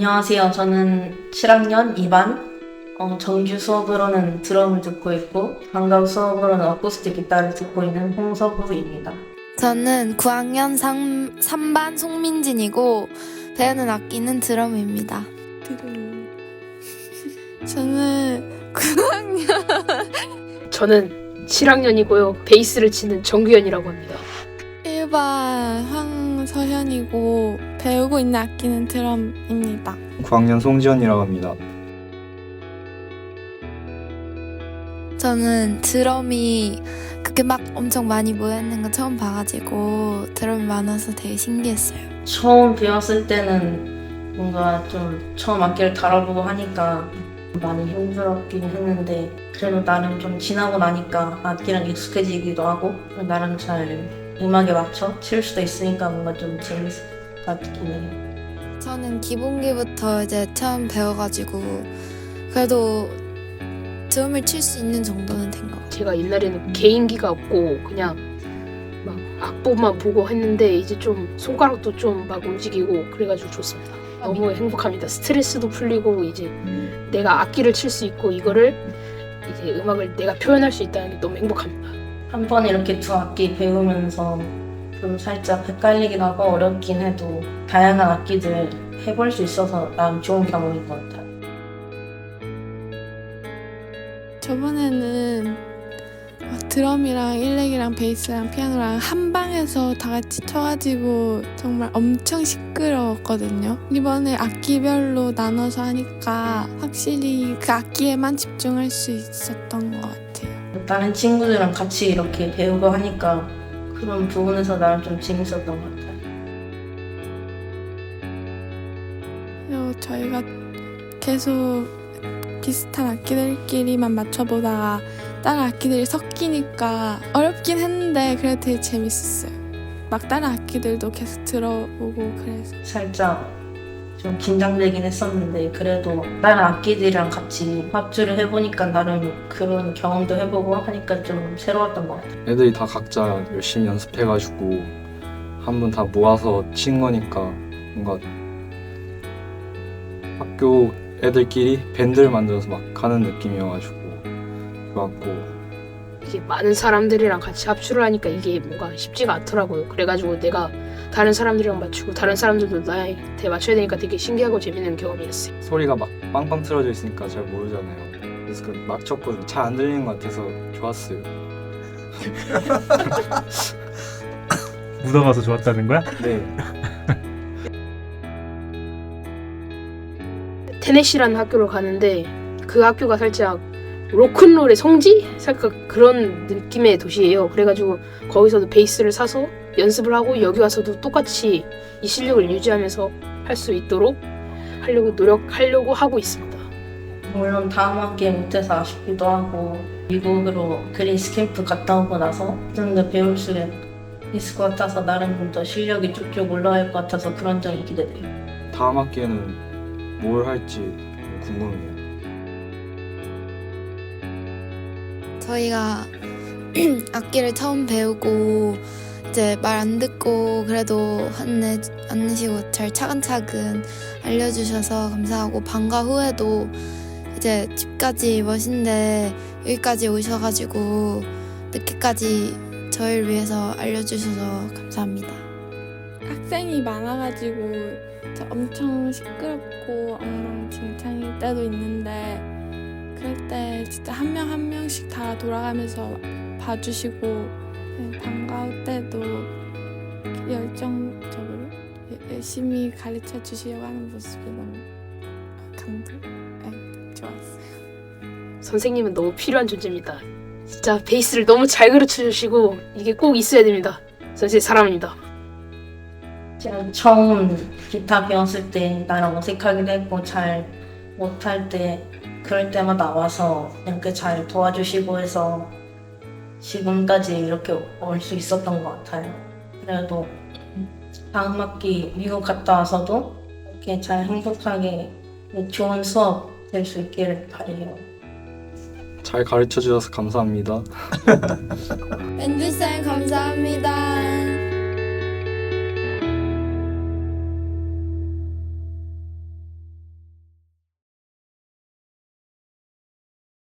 안녕하세요. 저는 7학년 2반 어, 정규 수업으로는 드럼을 듣고 있고 방과 후 수업으로는 어쿠스틱 기타를 듣고 있는 홍서구입니다. 저는 9학년 3, 3반 송민진이고 배우는 악기는 드럼입니다. 저는 9학년 저는 7학년이고요. 베이스를 치는 정규현이라고 합니다. 1반 황서현이고 배우고 있는 악기는 드럼입니다. 9학년 송지현이라고 합니다. 저는 드럼이 그렇게 막 엄청 많이 모여있는 거 처음 봐가지고 드럼이 많아서 되게 신기했어요. 처음 배웠을 때는 뭔가 좀 처음 악기를 다뤄보고 하니까 많이 힘들었긴 했는데 그래도 나름 좀 지나고 나니까 악기랑 익숙해지기도 하고 나름 잘 음악에 맞춰 칠 수도 있으니까 뭔가 좀 재밌 같긴 해요. 저는 기본기부터 이제 처음 배워가지고 그래도 드럼을 칠 수 있는 정도는 된 것 같아요. 제가 옛날에는 개인기가 없고 그냥 막 악보만 보고 했는데 이제 좀 손가락도 좀 막 움직이고 그래가지고 좋습니다. 너무 행복합니다. 스트레스도 풀리고 이제 내가 악기를 칠 수 있고 이거를 이제 음악을 내가 표현할 수 있다는 게 너무 행복합니다. 한 번에 이렇게 두 악기 배우면서 좀 살짝 헷갈리긴 하고 어렵긴 해도 다양한 악기들 해볼 수 있어서 나름 좋은 경험인 것 같아요. 저번에는 어, 드럼이랑 일렉이랑 베이스랑 피아노랑 한 방에서 다 같이 쳐가지고 정말 엄청 시끄러웠거든요. 이번에 악기별로 나눠서 하니까 확실히 그 악기에만 집중할 수 있었던 것 같아요. 다른 친구들이랑 같이 이렇게 배우고 하니까 그런 부분에서 나름 좀 재밌었던 것 같아요. 그리고 저희가 계속 비슷한 악기들끼리만 맞춰보다가 다른 악기들이 섞이니까 어렵긴 했는데 그래도 되게 재밌었어요. 막 다른 악기들도 계속 들어보고 그래서 살짝 좀 긴장되긴 했었는데 그래도 다른 악기들이랑 같이 합주를 해보니까 나름 그런 경험도 해보고 하니까 좀 새로웠던 것 같아요. 애들이 다 각자 열심히 연습해가지고 한 번 다 모아서 친 거니까 뭔가 학교 애들끼리 밴드를 만들어서 막 가는 느낌이어가지고 좋았고 이게 많은 사람들이랑 같이 합주를 하니까 이게 뭔가 쉽지가 않더라고요. 그래가지고 내가 다른 사람들이랑 맞추고 다른 사람들도 나한테 맞춰야 되니까 되게 신기하고 재밌는 경험이었어요. 소리가 막 빵빵 틀어져 있으니까 잘 모르잖아요. 그래서 그막 쳤거든요. 잘 안 들리는 것 같아서 좋았어요. 묻어가서 좋았다는 거야? 네. 테네시라는 학교를 가는데 그 학교가 살짝 로큰롤의 성지? 살짝 그런 느낌의 도시예요. 그래가지고 거기서도 베이스를 사서 연습을 하고 여기 와서도 똑같이 이 실력을 유지하면서 할 수 있도록 하려고 노력하려고 하고 있습니다. 물론 다음 학기에 못해서 아쉽기도 하고 미국으로 그리스 캠프 갔다 오고 나서 좀 더 배울 수 있을 것 같아서 나름 좀 더 실력이 쭉쭉 올라갈 것 같아서 그런 점이 기대돼요. 다음 학기에는 뭘 할지 궁금해요. 저희가 악기를 처음 배우고 이제 말 안 듣고 그래도 안내 안내시고 잘 차근차근 알려주셔서 감사하고 방과 후에도 이제 집까지 멋인데 여기까지 오셔가지고 늦게까지 저희를 위해서 알려주셔서 감사합니다. 학생이 많아가지고 엄청 시끄럽고 엉망진창일 때도 있는데 그럴 때 진짜 한 명 한 명씩 다 돌아가면서 봐주시고 네, 방과후 때도 열정적으로 예- 열심히 가르쳐 주시려고 하는 모습이 너무 감동, 네, 좋았어요. 선생님은 너무 필요한 존재입니다. 진짜 베이스를 너무 잘 가르쳐 주시고 이게 꼭 있어야 됩니다. 선생님 사랑합니다. 제가 처음 기타 배웠을 때 나랑 어색하기도 했고 잘 못할 때 그럴 때마다 와서 이렇게 잘 도와주시고 해서 지금까지 이렇게 올 수 있었던 것 같아요. 그래도 다음 학기 미국 갔다 와서도 이렇게 잘 행복하게 좋은 수업 될 수 있기를 바래요. 잘 가르쳐 주셔서 감사합니다. 밴드쌤 감사합니다.